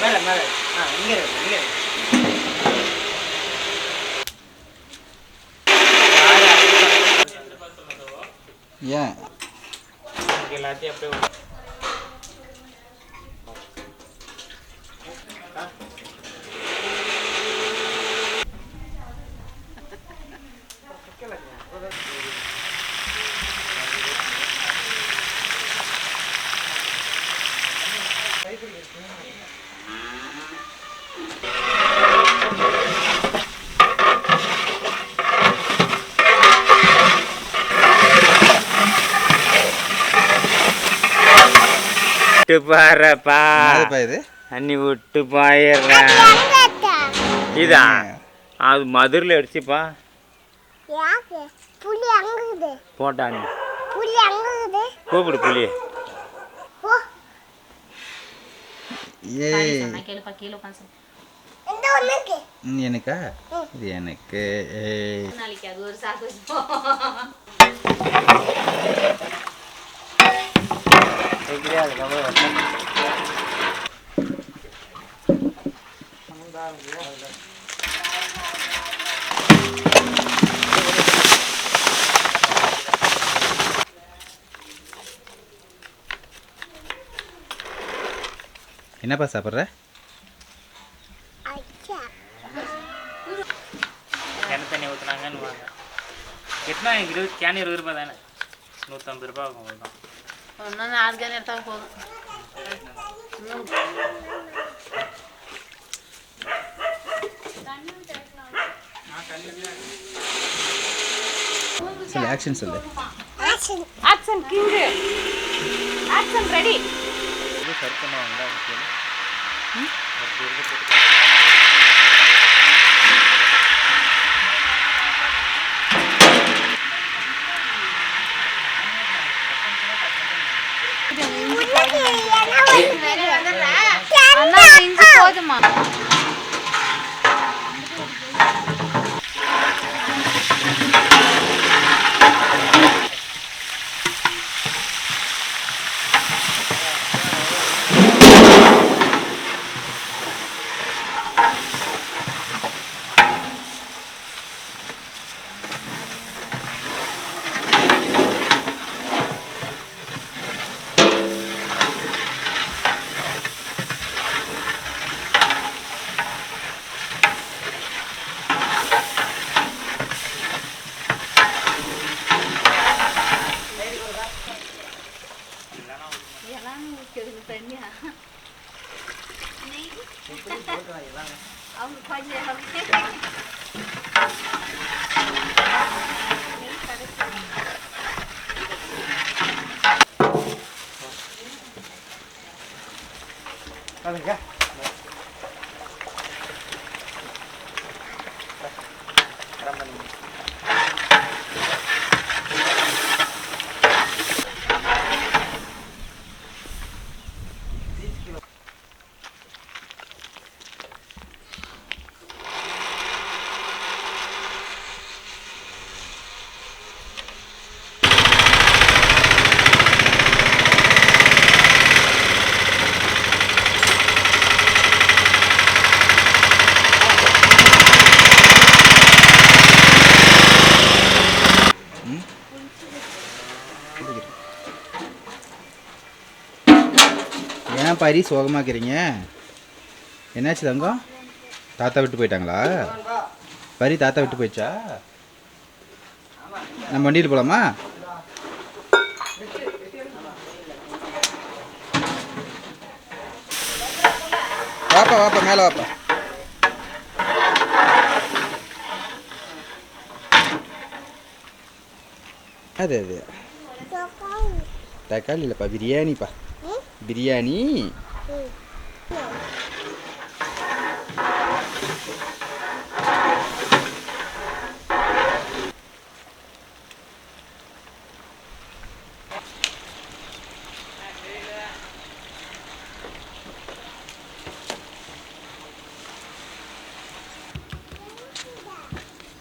மேலே மேலே. ஆ இங்கே இருக்கு இங்கே இருக்கு. ஏன்? எல்லாத்தையும் அப்படியே ஒரு- விட்டு பாருப்பா. இது? அண்ணி விட்டு பாயிடுறேன் இதா? அது மதுரில் அடிச்சுப்பா. யாக்கு? புலி அங்குது. போட்டா நீ. புலி அங்குது. கூப்பிடு புலி போ. ஏய். நான் கேளுப்பா கீழே உட்காந்து இந்த ஒண்ணுக்கு. ம், எனக்கா? இது எனக்கு. ஏய். நாளைக்கு அது ஒரு சாக்கு என்னப்பா சாப்பிட்ற? கேன தண்ணி ஊற்றுனாங்கன்னு வாங்க எத்தனா எனக்கு இருபது கேன் இருபது ரூபாய் தானே? நூற்றம்பது ரூபா ஆகும் அவ்வளோதான் இன்னும் நாலு கேன் எடுத்தால் போதும் சொல்லு ஆக்ஷன் சொல்லு. ஆக்ஷன் கிங்கு ஆக்ஷன் ரெடி இது சரி 不是说的吗？ஏன் பாரி சோகமாக்கிறீங்க. என்னாச்சு தங்கம்? தாத்தா விட்டு போயிட்டாங்களா? பரி தாத்தா விட்டு போயிடுச்சா? நம்ம வண்டியில் போகலாமா வாப்பா வாப்பா மேலே வாப்பா. அது அது. தக்காளி. இல்லைப்பா பிரியாணிப்பா. பிரியாணி.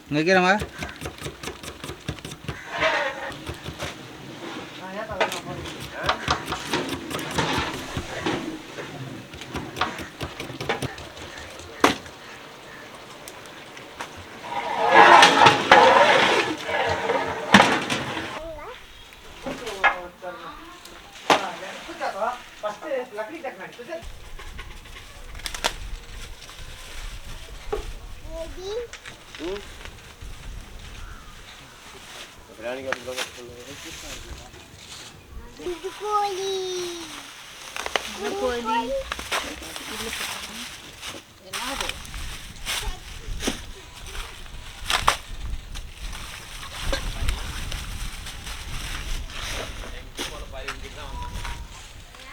இங்கே வைக்கிறேம்மா ரெடி இது கோழி கோழி என்னது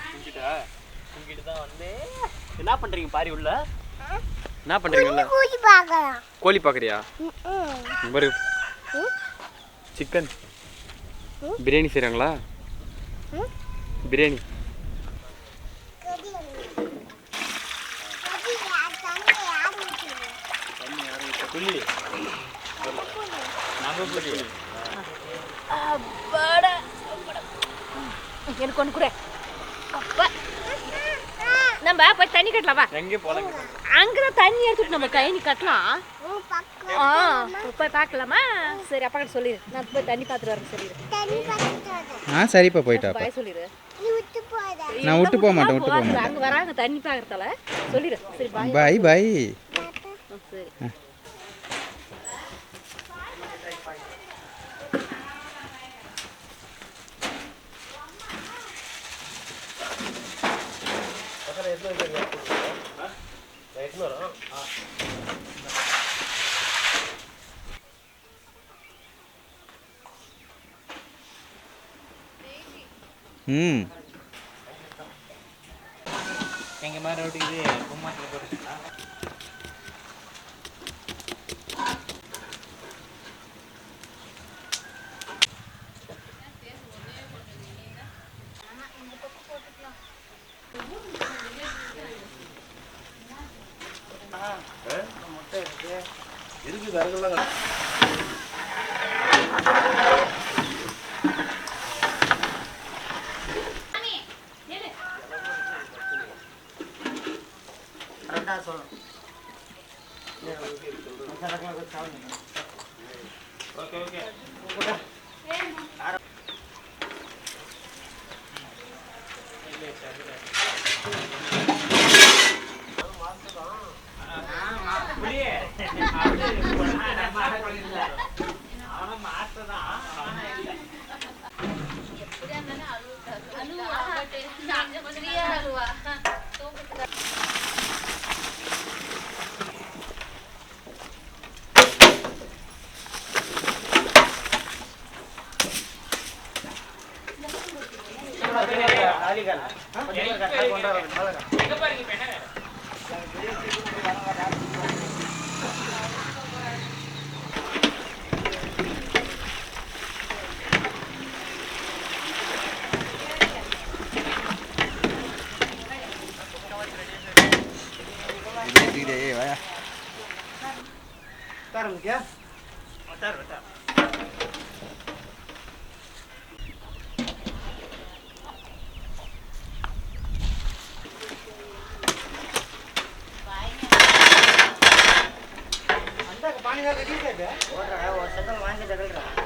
தூங்கிட்டா தூங்கிட்டு தான் வந்து என்ன பண்றீங்க பாரி உள்ள. என்ன பண்றீங்க? உள்ள கோழி பார்க்கலாம் கோழி ஒரு ம். சிக்கன். பிரியாணி செய்றாங்களா? ம். பிரியாணி. எனக்கு ஒன்று கூட. அப்பா. நம்ம போய் தண்ணி கட்டலாம் வா. எங்கே போலாங்க அங்கதான் தண்ணி எடுத்துட்டு நம்ம கழனி கட்டலாம். ஆ போய் பார்க்கலாமா? சரி அப்பா கிட்ட சொல்லிடு நான் போய் தண்ணி பார்த்துட்டு வரேன் சொல்லிடு தண்ணி பார்த்துட்டு வரேன். ஆ சரிப்பா போயிட்டாப்பா பாய் சொல்லிடு நீ விட்டு போத நான் விட்டு போக மாட்டேன் விட்டு போக. மாட்டேன். அங்க வராங்க தண்ணி பார்க்கறதால. சொல்லிடு சரி பாய் பாய் பாய் சரி. ம் எங்கள் மாதிரி ரோட்டுக்கு இது கும்மாட்டில் போட்டுருக்கா ஓகே ஒரு சங்கம்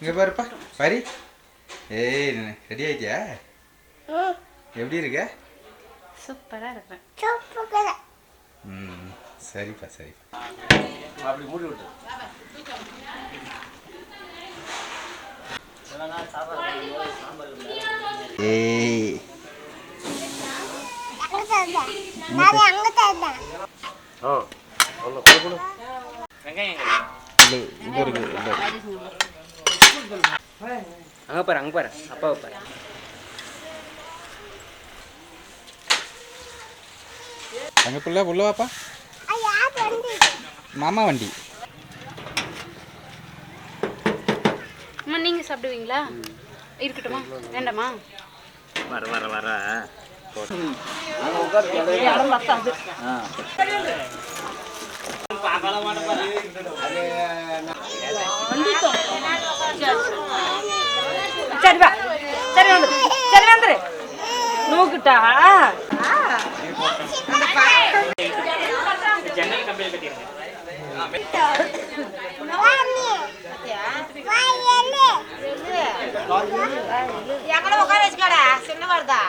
இங்கே பாருப்பா பாரி. ஏய் ரெடி ஆயிட்டியா? எப்படி இருக்க? சூப்பரா இருக்கிறேன் சூப்பர். ம் சரிப்பா சரிப்பா. அப்படி மூடி விட்டு. ஏய். அங்கே தரேன் வெங்காயம் எங்க இல்லை இது இருக்குது அங்கே பாரு அங்கே பாரு. அப்பாவை பாரு. தங்க பிள்ளை உள்ள வாப்பா. மாமா வண்டி. அம்மா நீங்கள் சாப்பிடுவீங்களா? இருக்கட்டுமா? வேண்டாமா? வர வர வர. சரி வா. சரி வந்துரு சரி வந்துரு. நூக்கிட்டா? ஜன்னல் கம்பியில் சின்ன வருதா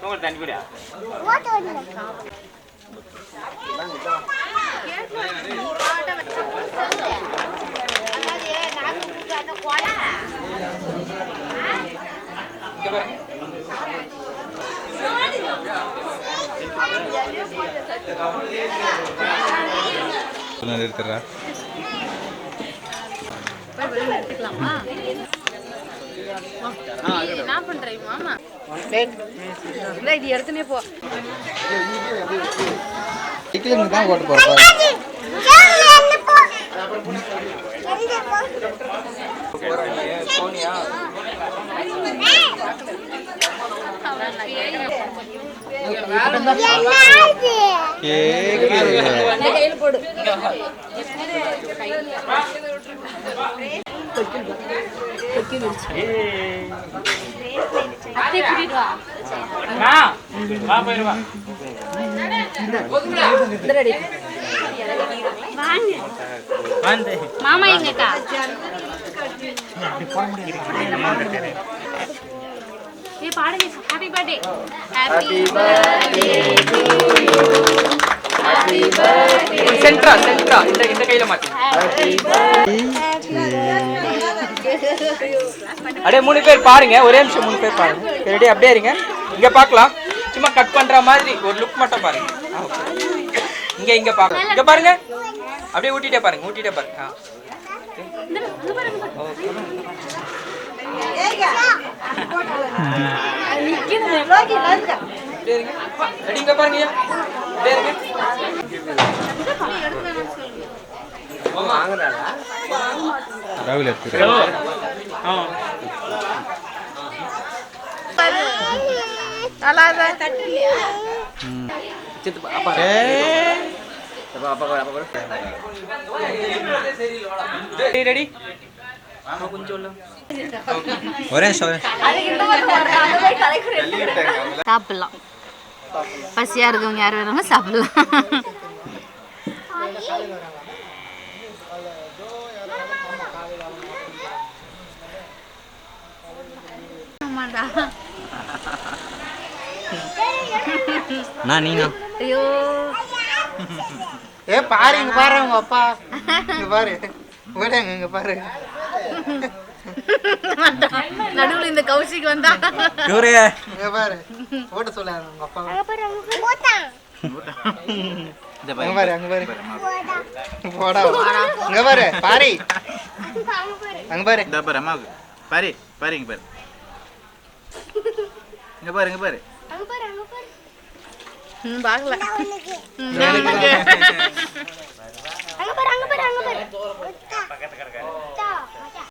உங்களுக்கு தண்ணி கூட ஓட்டு நிறுத்துறா என்ன பண்ணுறீங்க மாமா இல்லை இது எடுத்துனே போ தான் ஓட்ட போகிறப்பா ஜாமி என்ன போ எந்த போ என்னாது கேக்கு அப்படியே கூட்டிட்டு வா வா வா போயிரு வா வாங்க வந்து மாமா எங்கக்கா ஏ பாடுங்க happy birthday happy Sandra Sandra இந்த இந்த கையில மாத்தி அப்படியே மூணு பேர் பாருங்க. ஒரே நிமிஷம் மூணு பேர் பாருங்க. ரெடி அப்படியே இருங்க. இங்க பார்க்கலாம். சும்மா கட் பண்ற மாதிரி ஒரு லுக் மட்டும் பாருங்க. இங்க இங்க பாருங்க இங்க பாருங்க. அப்படியே ஊட்டிட்டே பாருங்க ஊட்டிட்டே பாருங்க. ஆ. ராகுல் எடுத்துக்கிறேன் ஆ சித்து அப்பா அப்பா அப்பா அப்பா ரெடி. ஒரே சாப்பிடலாம். பசியா இருக்கவங்க யார் வேணாலும் சாப்பிடலாம். ஆமாடா. நான் நீனா ஐயோ. ஏ பாரு இங்க பாரு உங்க அப்பா. இங்க பாரு. விடுங்க இங்க பாரு. நடுவுல இந்த கௌஷிக் வந்தா. இங்க பாரு. ஓட்ட சொல்லாரு உங்க அப்பா. போட்டான் அங்க பாரு. அங்க பாரு போடா. இங்க பாரு பாரி. அங்க பாரு. இந்த பாரு அம்மாவுக்கு. பாரு பாரு இங்க பாரு. இங்க பாரு இங்க பாரு. அங்க பாரு அங்க பாரு. ம் பார்க்கல. உனக்கு. அங்க பாரு அங்க பாரு அங்க பாரு.